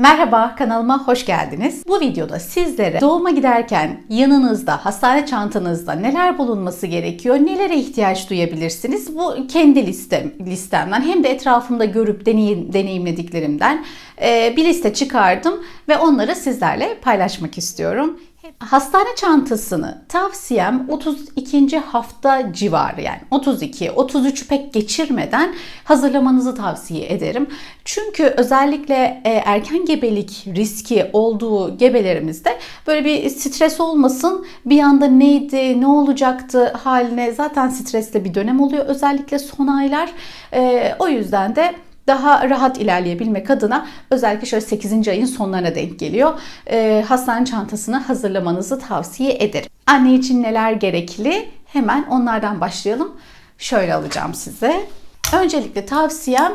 Merhaba kanalıma hoş geldiniz. Bu videoda sizlere doğuma giderken yanınızda, hastane çantanızda neler bulunması gerekiyor, nelere ihtiyaç duyabilirsiniz? Bu kendi listem, listemden hem de etrafımda görüp deneyim, deneyimlediklerimden e, bir liste çıkardım ve onları sizlerle paylaşmak istiyorum. Hastane çantasını tavsiyem 32. hafta civarı yani 32 33 pek geçirmeden hazırlamanızı tavsiye ederim. Çünkü özellikle e, erken gebelik riski olduğu gebelerimizde böyle bir stres olmasın. Bir anda neydi, ne olacaktı haline zaten stresli bir dönem oluyor özellikle son aylar. E, o yüzden de daha rahat ilerleyebilmek adına özellikle şöyle 8. ayın sonlarına denk geliyor. E, hastane çantasını hazırlamanızı tavsiye ederim. Anne için neler gerekli? Hemen onlardan başlayalım. Şöyle alacağım size. Öncelikle tavsiyem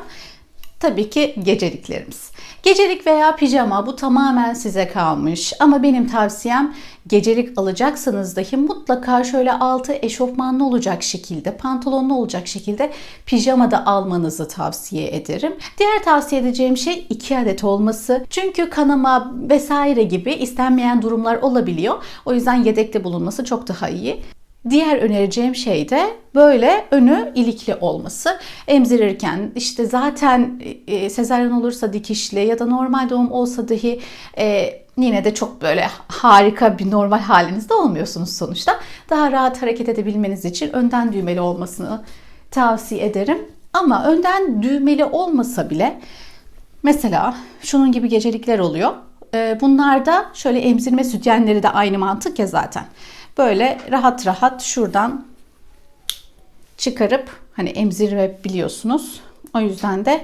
tabii ki geceliklerimiz. Gecelik veya pijama bu tamamen size kalmış. Ama benim tavsiyem gecelik alacaksanız dahi mutlaka şöyle altı eşofmanlı olacak şekilde, pantolonlu olacak şekilde pijama da almanızı tavsiye ederim. Diğer tavsiye edeceğim şey iki adet olması. Çünkü kanama vesaire gibi istenmeyen durumlar olabiliyor. O yüzden yedekte bulunması çok daha iyi. Diğer önereceğim şey de böyle önü ilikli olması. Emzirirken işte zaten e, sezaryen olursa dikişli ya da normal doğum olsa dahi e, yine de çok böyle harika bir normal halinizde olmuyorsunuz sonuçta. Daha rahat hareket edebilmeniz için önden düğmeli olmasını tavsiye ederim. Ama önden düğmeli olmasa bile mesela şunun gibi gecelikler oluyor. E, bunlarda şöyle emzirme sütyenleri de aynı mantık ya zaten. Böyle rahat rahat şuradan çıkarıp hani emzirebiliyorsunuz. O yüzden de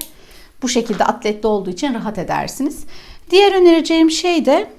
bu şekilde atletli olduğu için rahat edersiniz. Diğer önereceğim şey de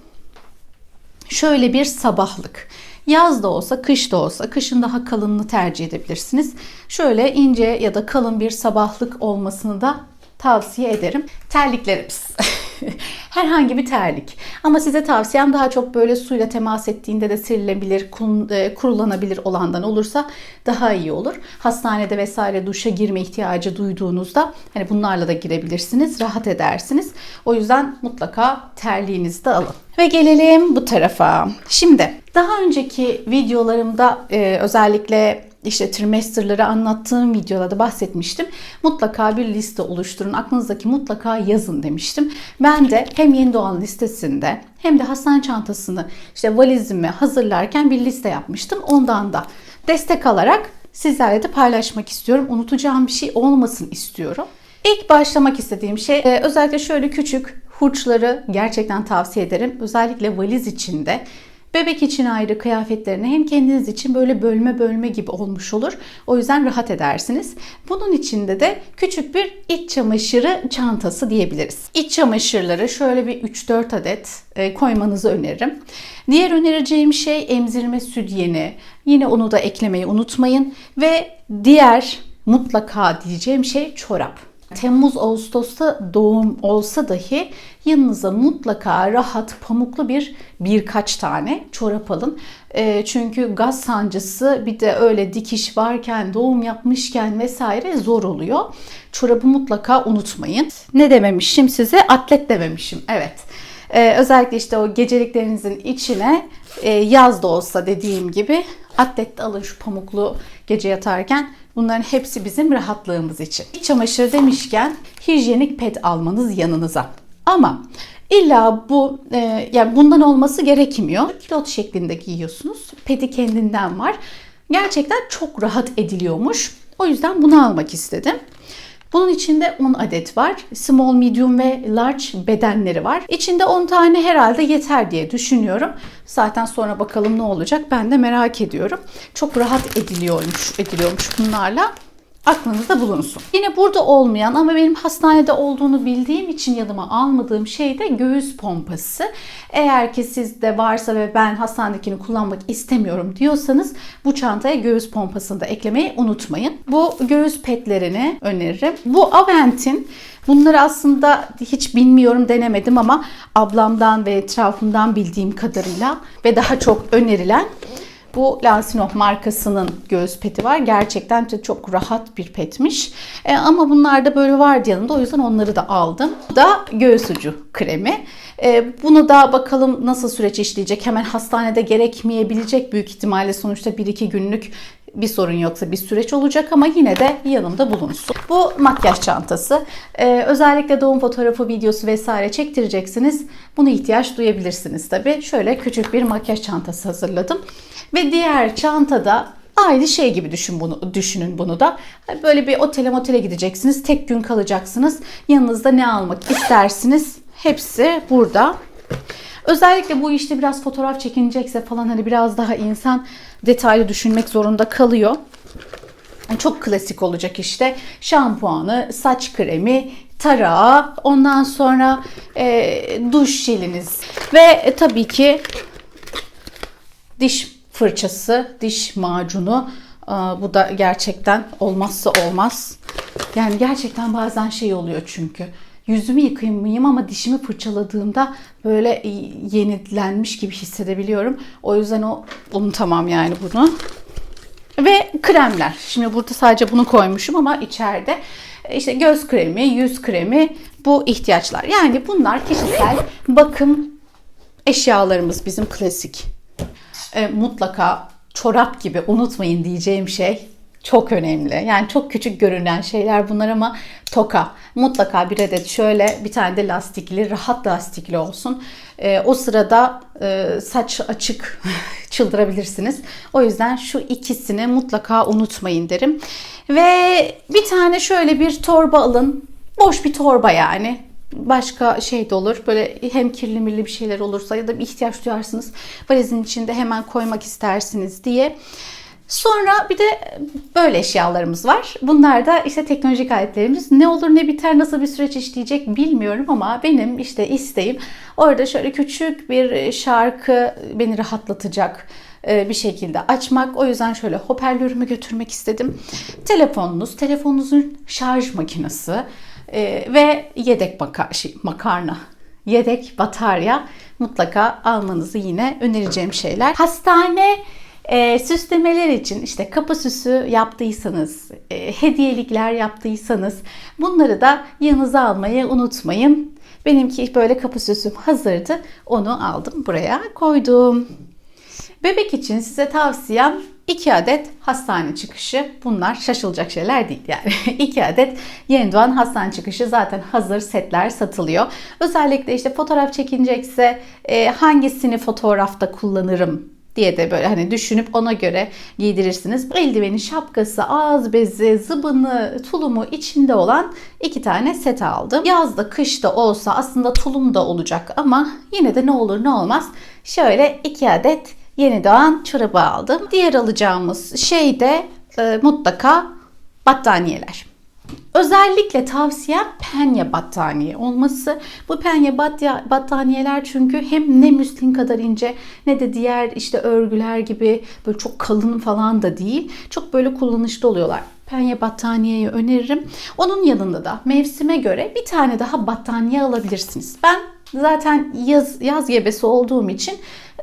şöyle bir sabahlık. Yaz da olsa, kış da olsa, kışın daha kalınını tercih edebilirsiniz. Şöyle ince ya da kalın bir sabahlık olmasını da tavsiye ederim. Terliklerimiz. Herhangi bir terlik. Ama size tavsiyem daha çok böyle suyla temas ettiğinde de silinebilir, e, kurulanabilir olandan olursa daha iyi olur. Hastanede vesaire duşa girme ihtiyacı duyduğunuzda hani bunlarla da girebilirsiniz, rahat edersiniz. O yüzden mutlaka terliğinizi de alın. Ve gelelim bu tarafa. Şimdi daha önceki videolarımda e, özellikle işte trimesterları anlattığım videoda bahsetmiştim. Mutlaka bir liste oluşturun. Aklınızdaki mutlaka yazın demiştim. Ben de hem yeni doğan listesinde hem de hastane çantasını işte valizimi hazırlarken bir liste yapmıştım. Ondan da destek alarak sizlerle de paylaşmak istiyorum. Unutacağım bir şey olmasın istiyorum. İlk başlamak istediğim şey e, özellikle şöyle küçük hurçları gerçekten tavsiye ederim. Özellikle valiz içinde Bebek için ayrı kıyafetlerini hem kendiniz için böyle bölme bölme gibi olmuş olur. O yüzden rahat edersiniz. Bunun içinde de küçük bir iç çamaşırı çantası diyebiliriz. İç çamaşırları şöyle bir 3-4 adet e, koymanızı öneririm. Diğer önereceğim şey emzirme sütyeni. Yine onu da eklemeyi unutmayın. Ve diğer mutlaka diyeceğim şey çorap. Temmuz Ağustos'ta doğum olsa dahi yanınıza mutlaka rahat pamuklu bir birkaç tane çorap alın. E, çünkü gaz sancısı bir de öyle dikiş varken doğum yapmışken vesaire zor oluyor. Çorabı mutlaka unutmayın. Ne dememişim size? Atlet dememişim. Evet. Ee, özellikle işte o geceliklerinizin içine e, yaz da olsa dediğim gibi atlet de alın şu pamuklu gece yatarken Bunların hepsi bizim rahatlığımız için. İç çamaşır demişken hijyenik pet almanız yanınıza. Ama illa bu e, yani bundan olması gerekmiyor. Kilot şeklinde giyiyorsunuz. Pedi kendinden var. Gerçekten çok rahat ediliyormuş. O yüzden bunu almak istedim. Bunun içinde 10 adet var. Small, medium ve large bedenleri var. İçinde 10 tane herhalde yeter diye düşünüyorum. Zaten sonra bakalım ne olacak ben de merak ediyorum. Çok rahat ediliyormuş, ediliyormuş bunlarla aklınızda bulunsun. Yine burada olmayan ama benim hastanede olduğunu bildiğim için yanıma almadığım şey de göğüs pompası. Eğer ki sizde varsa ve ben hastanedekini kullanmak istemiyorum diyorsanız bu çantaya göğüs pompasını da eklemeyi unutmayın. Bu göğüs petlerini öneririm. Bu Avent'in Bunları aslında hiç bilmiyorum denemedim ama ablamdan ve etrafımdan bildiğim kadarıyla ve daha çok önerilen Bu Lansino markasının göğüs peti var. Gerçekten de çok rahat bir petmiş. E, ama bunlar da böyle vardı yanımda. O yüzden onları da aldım. Bu da göğüs ucu kremi. E, bunu da bakalım nasıl süreç işleyecek. Hemen hastanede gerekmeyebilecek büyük ihtimalle sonuçta 1-2 günlük bir sorun yoksa bir süreç olacak ama yine de yanımda bulunsun. Bu makyaj çantası. Ee, özellikle doğum fotoğrafı, videosu vesaire çektireceksiniz. Bunu ihtiyaç duyabilirsiniz tabii. Şöyle küçük bir makyaj çantası hazırladım. Ve diğer çantada aynı şey gibi düşün bunu, düşünün bunu da. Böyle bir otele motele gideceksiniz. Tek gün kalacaksınız. Yanınızda ne almak istersiniz? Hepsi burada. Özellikle bu işte biraz fotoğraf çekinecekse falan hani biraz daha insan detaylı düşünmek zorunda kalıyor. Çok klasik olacak işte şampuanı, saç kremi, tarağı, ondan sonra e, duş jeliniz ve e, tabii ki diş fırçası, diş macunu. Aa, bu da gerçekten olmazsa olmaz. Yani gerçekten bazen şey oluyor çünkü. Yüzümü yıkayamayayım ama dişimi fırçaladığımda böyle yenilenmiş gibi hissedebiliyorum. O yüzden o unutamam yani bunu. Ve kremler. Şimdi burada sadece bunu koymuşum ama içeride işte göz kremi, yüz kremi bu ihtiyaçlar. Yani bunlar kişisel bakım eşyalarımız bizim klasik. E, mutlaka çorap gibi unutmayın diyeceğim şey çok önemli. Yani çok küçük görünen şeyler bunlar ama toka. Mutlaka bir adet şöyle bir tane de lastikli, rahat lastikli olsun. E, o sırada e, saç açık çıldırabilirsiniz. O yüzden şu ikisini mutlaka unutmayın derim. Ve bir tane şöyle bir torba alın. Boş bir torba yani başka şey de olur. Böyle hem kirli milli bir şeyler olursa ya da bir ihtiyaç duyarsınız. Valizin içinde hemen koymak istersiniz diye. Sonra bir de böyle eşyalarımız var. Bunlar da işte teknolojik aletlerimiz. Ne olur ne biter nasıl bir süreç işleyecek bilmiyorum ama benim işte isteğim orada şöyle küçük bir şarkı beni rahatlatacak e, bir şekilde açmak. O yüzden şöyle hoparlörümü götürmek istedim. Telefonunuz, telefonunuzun şarj makinesi e, ve yedek şey, makarna, yedek batarya mutlaka almanızı yine önereceğim şeyler. Hastane e, süslemeler için işte kapı süsü yaptıysanız, e, hediyelikler yaptıysanız bunları da yanınıza almayı unutmayın. Benimki böyle kapı süsüm hazırdı. Onu aldım buraya koydum. Bebek için size tavsiyem 2 adet hastane çıkışı. Bunlar şaşılacak şeyler değil yani. 2 adet yeni doğan hastane çıkışı zaten hazır setler satılıyor. Özellikle işte fotoğraf çekinecekse e, hangisini fotoğrafta kullanırım diye de böyle hani düşünüp ona göre giydirirsiniz. Bu eldiveni, şapkası, ağız bezi, zıbını, tulumu içinde olan iki tane set aldım. Yazda, kışta olsa aslında tulum da olacak ama yine de ne olur ne olmaz şöyle iki adet yeni doğan çorabı aldım. Diğer alacağımız şey de e, mutlaka battaniyeler. Özellikle tavsiyem penye battaniye olması. Bu penye battaniyeler çünkü hem ne müslin kadar ince ne de diğer işte örgüler gibi böyle çok kalın falan da değil. Çok böyle kullanışlı oluyorlar. Penye battaniyeyi öneririm. Onun yanında da mevsime göre bir tane daha battaniye alabilirsiniz. Ben zaten yaz, yaz gebesi olduğum için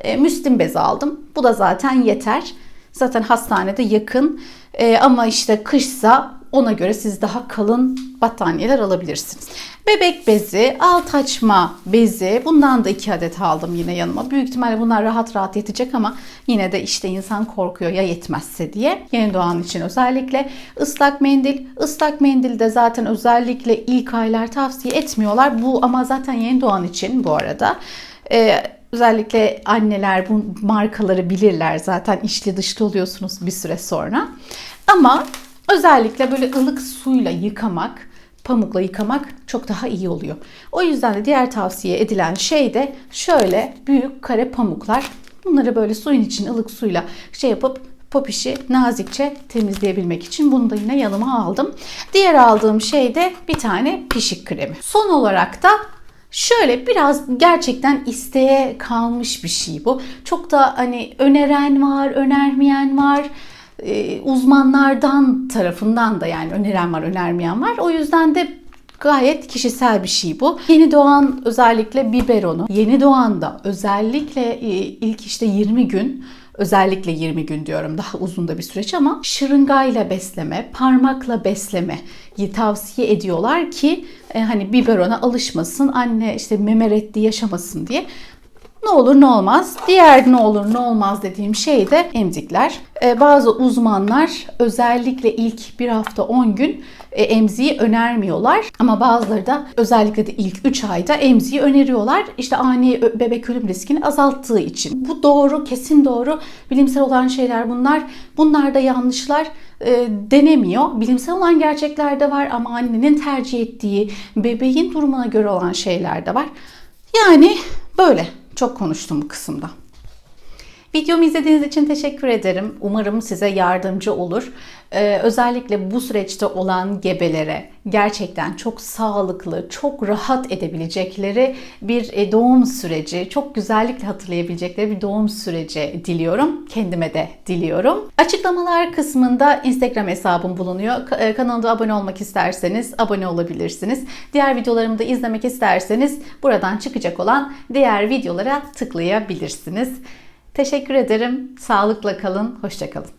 e, müslim bez aldım. Bu da zaten yeter. Zaten hastanede yakın. E, ama işte kışsa ona göre siz daha kalın battaniyeler alabilirsiniz. Bebek bezi, alt açma bezi bundan da iki adet aldım yine yanıma. Büyük ihtimalle bunlar rahat rahat yetecek ama yine de işte insan korkuyor ya yetmezse diye. Yeni doğan için özellikle ıslak mendil. Islak mendil de zaten özellikle ilk aylar tavsiye etmiyorlar. Bu ama zaten yeni doğan için bu arada. Ee, özellikle anneler bu markaları bilirler zaten içli dışlı oluyorsunuz bir süre sonra. Ama Özellikle böyle ılık suyla yıkamak, pamukla yıkamak çok daha iyi oluyor. O yüzden de diğer tavsiye edilen şey de şöyle büyük kare pamuklar. Bunları böyle suyun için ılık suyla şey yapıp popişi nazikçe temizleyebilmek için bunu da yine yanıma aldım. Diğer aldığım şey de bir tane pişik kremi. Son olarak da Şöyle biraz gerçekten isteğe kalmış bir şey bu. Çok da hani öneren var, önermeyen var e, uzmanlardan tarafından da yani öneren var, önermeyen var. O yüzden de gayet kişisel bir şey bu. Yeni doğan özellikle biberonu. Yeni doğanda özellikle e, ilk işte 20 gün özellikle 20 gün diyorum daha uzun da bir süreç ama şırıngayla besleme, parmakla besleme tavsiye ediyorlar ki e, hani biberona alışmasın, anne işte meme reddi yaşamasın diye. Ne olur ne olmaz. Diğer ne olur ne olmaz dediğim şey de emzikler. Ee, bazı uzmanlar özellikle ilk bir hafta 10 gün e, emziği önermiyorlar. Ama bazıları da özellikle de ilk 3 ayda emziği öneriyorlar. İşte ani bebek ölüm riskini azalttığı için. Bu doğru, kesin doğru. Bilimsel olan şeyler bunlar. Bunlar da yanlışlar e, denemiyor. Bilimsel olan gerçekler de var ama annenin tercih ettiği bebeğin durumuna göre olan şeyler de var. Yani böyle. Çok konuştum bu kısımda. Videomu izlediğiniz için teşekkür ederim. Umarım size yardımcı olur. Ee, özellikle bu süreçte olan gebelere gerçekten çok sağlıklı, çok rahat edebilecekleri bir e, doğum süreci, çok güzellikle hatırlayabilecekleri bir doğum süreci diliyorum. Kendime de diliyorum. Açıklamalar kısmında Instagram hesabım bulunuyor. E, Kanalıma abone olmak isterseniz abone olabilirsiniz. Diğer videolarımı da izlemek isterseniz buradan çıkacak olan diğer videolara tıklayabilirsiniz. Teşekkür ederim. Sağlıkla kalın. Hoşçakalın.